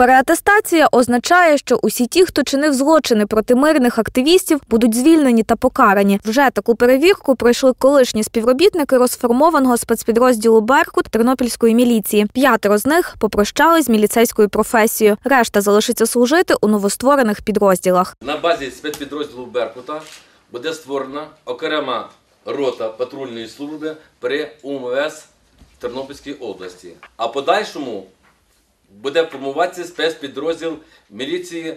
Переатестація означає, що усі ті, хто чинив злочини проти мирних активістів, будуть звільнені та покарані. Вже таку перевірку пройшли колишні співробітники розформованого спецпідрозділу Беркут Тернопільської міліції. П'ятеро з них попрощались з міліцейською професією. Решта залишиться служити у новостворених підрозділах. На базі спецпідрозділу Беркута буде створена окрема рота патрульної служби при УМВС Тернопільській області. А подальшому буде формуватися спецпідрозділ міліції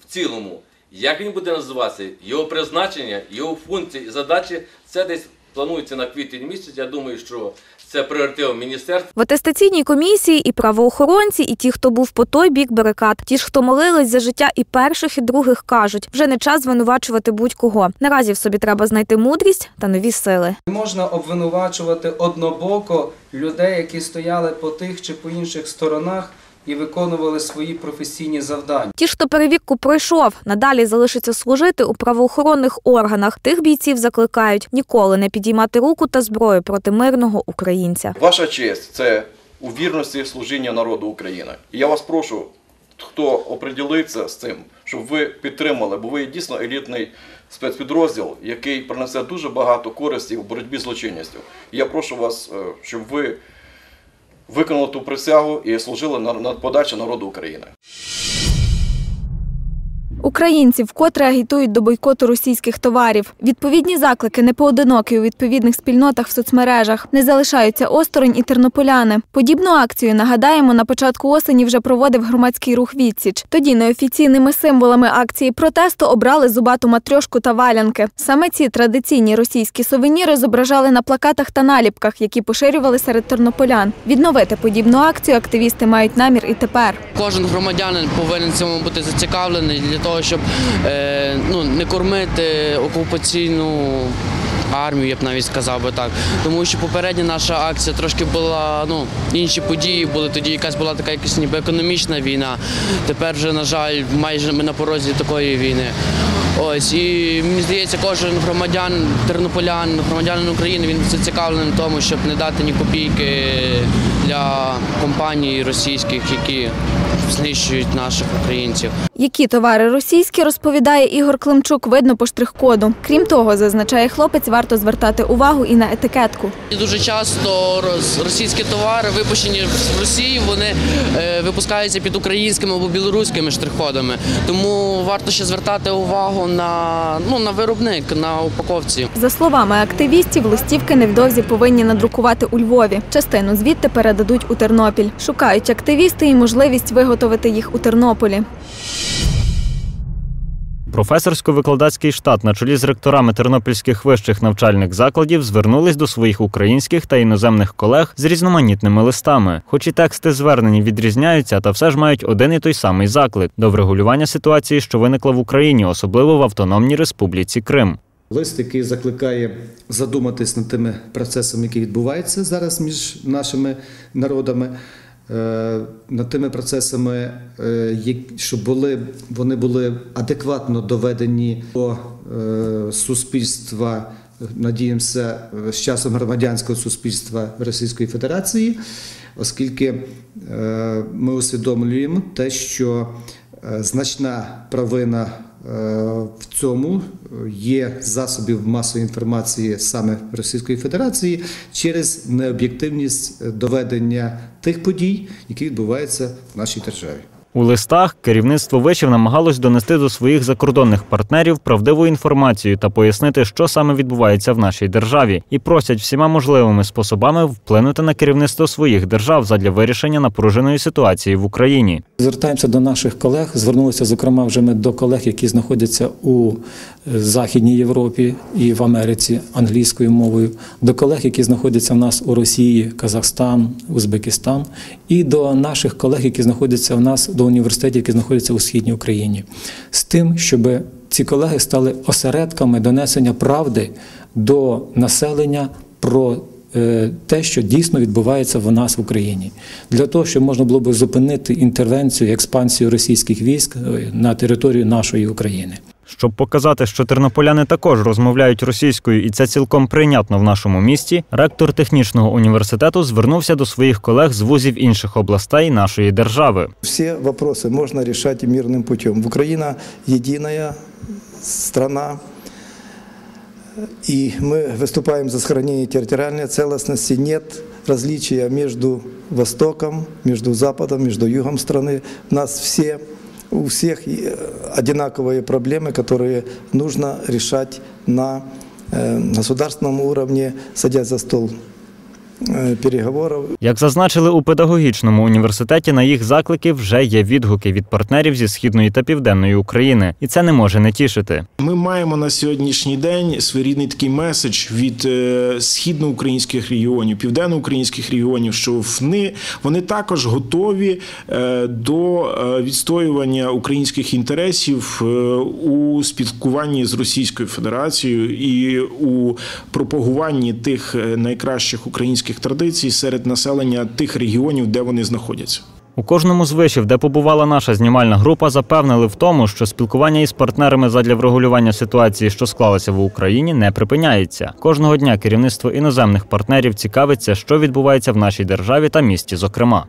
в цілому. Як він буде називатися? Його призначення, його функції і задачі це десь планується на квітень місяць. Я думаю, що це пріоритет міністерства. В атестаційній комісії і правоохоронці, і ті, хто був по той бік барикад, ті ж, хто молились за життя і перших, і других, кажуть, вже не час звинувачувати будь-кого. Наразі в собі треба знайти мудрість та нові сили. Не можна обвинувачувати однобоко людей, які стояли по тих чи по інших сторонах і виконували свої професійні завдання. Ті, хто перевірку пройшов, надалі залишиться служити у правоохоронних органах. Тих бійців закликають ніколи не підіймати руку та зброю проти мирного українця. Ваша честь це у вірності служіння народу України. І я вас прошу, хто оприділиться з цим, щоб ви підтримали, бо ви дійсно елітний спецпідрозділ, який принесе дуже багато користі в боротьбі з злочинністю. І я прошу вас, е, щоб ви виконали ту присягу і служили на, на подачу народу України. Українці вкотре агітують до бойкоту російських товарів. Відповідні заклики не поодинокі у відповідних спільнотах в соцмережах. Не залишаються осторонь і тернополяни. Подібну акцію нагадаємо на початку осені вже проводив громадський рух Відсіч. Тоді неофіційними символами акції протесту обрали зубату матрьошку та валянки. Саме ці традиційні російські сувеніри зображали на плакатах та наліпках, які поширювали серед тернополян. Відновити подібну акцію активісти мають намір і тепер. Кожен громадянин повинен цьому бути зацікавлений для того, щоб е, ну, не кормити окупаційну армію, я б навіть сказав би так. Тому що попередня наша акція трошки була, ну, інші події були, тоді якась була така якась ніби економічна війна. Тепер вже, на жаль, майже ми на порозі такої війни. Ось і мені здається, кожен громадян, тернополян, громадянин України він зацікавлений в тому, щоб не дати ні копійки для компаній російських, які знищують наших українців. Які товари російські, розповідає Ігор Климчук, видно по штрих-коду. Крім того, зазначає хлопець, варто звертати увагу і на етикетку. Дуже часто російські товари, випущені в Росії, вони е, випускаються під українськими або білоруськими штрих-кодами. Тому варто ще звертати увагу на, ну, на виробник, на упаковці. За словами активістів, листівки невдовзі повинні надрукувати у Львові. Частину звідти передадуть у Тернопіль. Шукають активісти і можливість виготовити їх у Тернополі. Професорсько-викладацький штат на чолі з ректорами тернопільських вищих навчальних закладів звернулись до своїх українських та іноземних колег з різноманітними листами. Хоч і тексти звернень відрізняються, та все ж мають один і той самий заклик до врегулювання ситуації, що виникла в Україні, особливо в Автономній Республіці Крим. Лист, який закликає задуматись над тими процесами, які відбуваються зараз між нашими народами, над тими процесами, е, щоб були, вони були адекватно доведені до е, суспільства. Надіємося, е, з часом громадянського суспільства Російської Федерації, оскільки е, ми усвідомлюємо те, що е, значна провина Е, В цьому є засобів масової інформації саме Російської Федерації через необ'єктивність доведення тих подій, які відбуваються в нашій державі. У листах керівництво вишів намагалось донести до своїх закордонних партнерів правдиву інформацію та пояснити, що саме відбувається в нашій державі, і просять всіма можливими способами вплинути на керівництво своїх держав задля вирішення напруженої ситуації в Україні. Звертаємося до наших колег. Звернулися, зокрема, вже ми до колег, які знаходяться у е, Західній Європі і в Америці англійською мовою, до колег, які знаходяться в нас у Росії, Казахстан, Узбекистан, і до наших колег, які знаходяться в нас до університетів, які знаходяться у східній Україні, з тим, щоб ці колеги стали осередками донесення правди до населення про е, те, що дійсно відбувається в нас в Україні, для того, щоб можна було б зупинити інтервенцію, експансію російських військ е, на територію нашої України Щоб показати, що тернополяни також розмовляють російською, і це цілком прийнятно в нашому місті, ректор технічного університету звернувся до своїх колег з вузів інших областей нашої держави. Все вопросы можно решать мирным путем. Украина единая страна, и мы выступаем за сохранение территориальной целостности. Нет различия между Востоком, между Западом, между Югом страны. У нас все, у всех э, одинаковые проблемы, которые нужно решать на э, государственном уровне, садясь за стол э, переговоров Як зазначили у педагогічному університеті, на їх заклики вже є відгуки від партнерів зі східної та південної України, і це не може не тішити. Ми маємо на сьогоднішній день своєрідний такий меседж від е, східноукраїнських регіонів, південноукраїнських регіонів, що вони, вони також готові е, до е, відстоювання українських інтересів е, у спілкуванні з Російською Федерацією і у пропагуванні тих е, найкращих українських традицій серед населення тих регіонів, де вони знаходяться. У кожному з вишів, де побувала наша знімальна група, запевнили в тому, що спілкування із партнерами задля врегулювання ситуації, що склалася в Україні, не припиняється. Кожного дня керівництво іноземних партнерів цікавиться, що відбувається в нашій державі та місті, зокрема.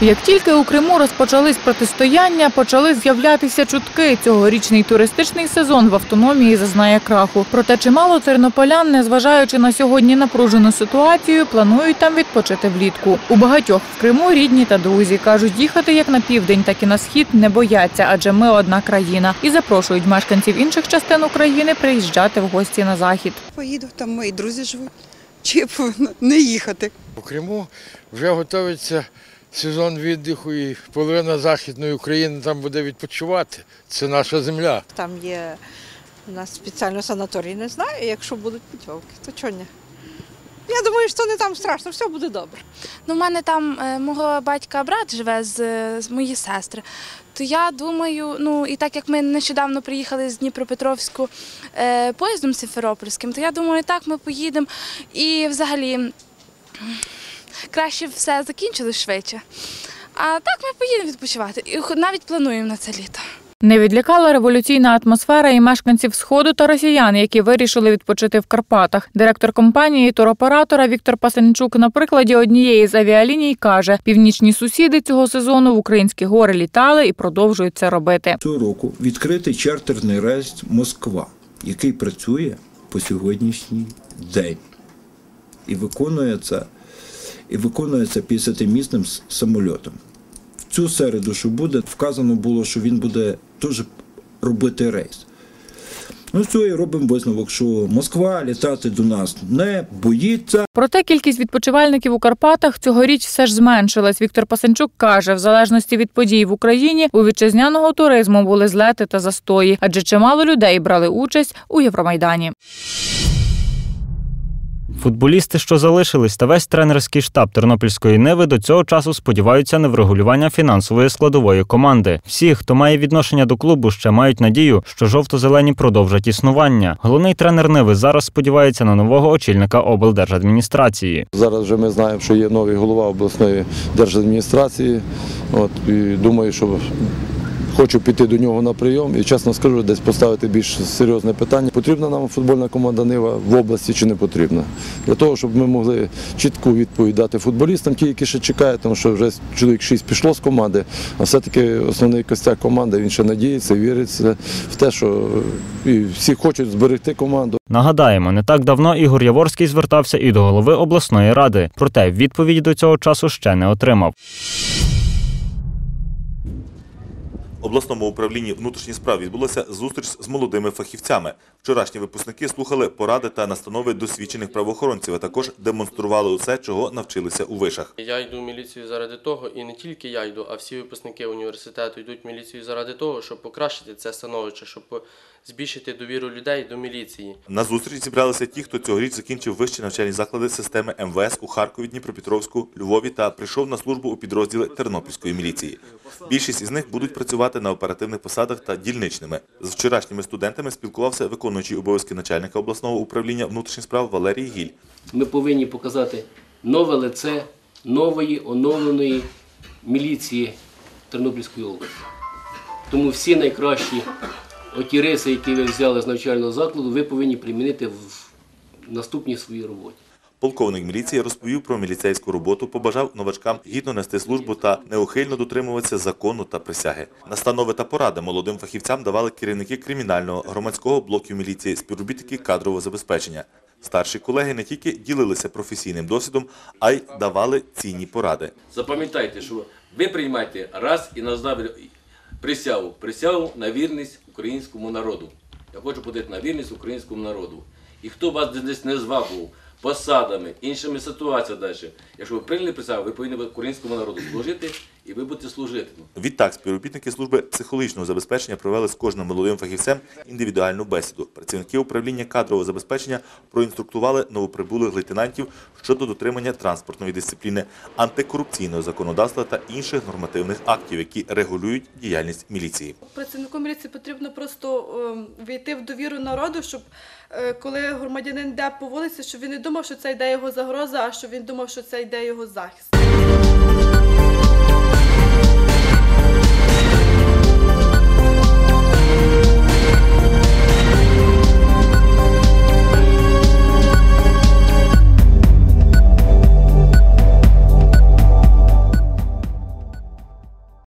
Як тільки у Криму розпочались протистояння, почали з'являтися чутки. Цьогорічний туристичний сезон в автономії зазнає краху. Проте чимало тернополян, незважаючи на сьогодні напружену ситуацію, планують там відпочити влітку. У багатьох в Криму рідні та друзі кажуть, їхати як на південь, так і на схід не бояться, адже ми одна країна, і запрошують мешканців інших частин України приїжджати в гості на захід. Поїду, там мої друзі живуть. Чи не їхати? У Криму вже готується сезон віддиху і половина Західної України там буде відпочивати. Це наша земля. Там є у нас спеціально санаторій, не знаю, якщо будуть путівки, то чого ні? Я думаю, що не там страшно, все буде добре. Ну, в мене там е, мого батька брат живе з, з моєї сестри. То я думаю, ну і так як ми нещодавно приїхали з Дніпропетровську е, поїздом Сімферопольським, то я думаю, так ми поїдемо і взагалі краще все закінчилось швидше. А так ми поїдемо відпочивати. І хо- навіть плануємо на це літо. Не відлякала революційна атмосфера і мешканців сходу та росіян, які вирішили відпочити в Карпатах. Директор компанії туроператора Віктор Пасенчук на прикладі однієї з авіаліній каже: північні сусіди цього сезону в українські гори літали і продовжують це робити. Цього року відкритий чартерний рейс Москва, який працює по сьогоднішній день. І виконує це, і виконує це 50-місним с- самольотом. В цю середу, що буде, вказано було, що він буде теж робити рейс. Ну, цього і робимо висновок, що Москва літати до нас не боїться. Проте кількість відпочивальників у Карпатах цьогоріч все ж зменшилась. Віктор Пасенчук каже, в залежності від подій в Україні у вітчизняного туризму були злети та застої, адже чимало людей брали участь у Євромайдані. Футболісти, що залишились, та весь тренерський штаб тернопільської ниви до цього часу сподіваються на врегулювання фінансової складової команди. Всі, хто має відношення до клубу, ще мають надію, що жовто-зелені продовжать існування. Головний тренер Ниви зараз сподівається на нового очільника облдержадміністрації. Зараз вже ми знаємо, що є новий голова обласної держадміністрації. От, і думаю, що хочу піти до нього на прийом і, чесно скажу, десь поставити більш серйозне питання. Потрібна нам футбольна команда Нива в області чи не потрібна? Для того, щоб ми могли чітку відповідь дати футболістам, ті, які ще чекають, тому що вже чоловік шість пішло з команди, а все-таки основний костяк команди він ще надіється, вірить в те, що і всі хочуть зберегти команду. Нагадаємо, не так давно Ігор Яворський звертався і до голови обласної ради, проте відповіді до цього часу ще не отримав. Обласному управлінні внутрішніх справ відбулася зустріч з молодими фахівцями. Вчорашні випускники слухали поради та настанови досвідчених правоохоронців, а також демонстрували усе, чого навчилися у вишах. Я йду в міліцію заради того, і не тільки я йду, а всі випускники університету йдуть в міліцію заради того, щоб покращити це становище, щоб збільшити довіру людей до міліції. На зустріч зібралися ті, хто цьогоріч закінчив вищі навчальні заклади системи МВС у Харкові, Дніпропетровську, Львові та прийшов на службу у підрозділи Тернопільської міліції. Більшість із них будуть працювати на оперативних посадах та дільничними. З вчорашніми студентами спілкувався виконуючий обов'язки начальника обласного управління внутрішніх справ Валерій Гіль. Ми повинні показати нове лице нової оновленої міліції Тернопільської області. 2025 році. Ми повинні показати нове лице нової оновленої міліції Тернопільської області. 2025 році. Ми повинні показати нове лице нової оновленої міліції Тернопільської області. 2025 році. Ми повинні показати нове лице нової оновленої міліції Тому всі найкращі оті риси, які ви взяли з навчального закладу, ви повинні примінити в наступній своїй роботі. Полковник міліції розповів про міліцейську роботу, побажав новачкам гідно нести службу та неухильно дотримуватися закону та присяги. Настанови та поради молодим фахівцям давали керівники кримінального громадського блоків міліції, співробітники кадрового забезпечення. Старші колеги не тільки ділилися професійним досвідом, а й давали цінні поради. Запам'ятайте, що ви приймаєте раз і назавжди присягу. Присягу на вірність українському народу. Я хочу подати на вірність українському народу. І хто вас десь не звабував посадами, іншими ситуаціями далі. Якщо ви прийняли присягу, ви повинні українському народу служити і ви будете служити. Відтак, співробітники служби психологічного забезпечення провели з кожним молодим фахівцем індивідуальну бесіду. Працівники управління кадрового забезпечення проінструктували новоприбулих лейтенантів щодо дотримання транспортної дисципліни, антикорупційного законодавства та інших нормативних актів, які регулюють діяльність міліції. Працівнику міліції потрібно просто е, війти в довіру народу, щоб е, коли громадянин йде по вулиці, щоб він не думав, що це йде його загроза, а щоб він думав, що це йде його захист.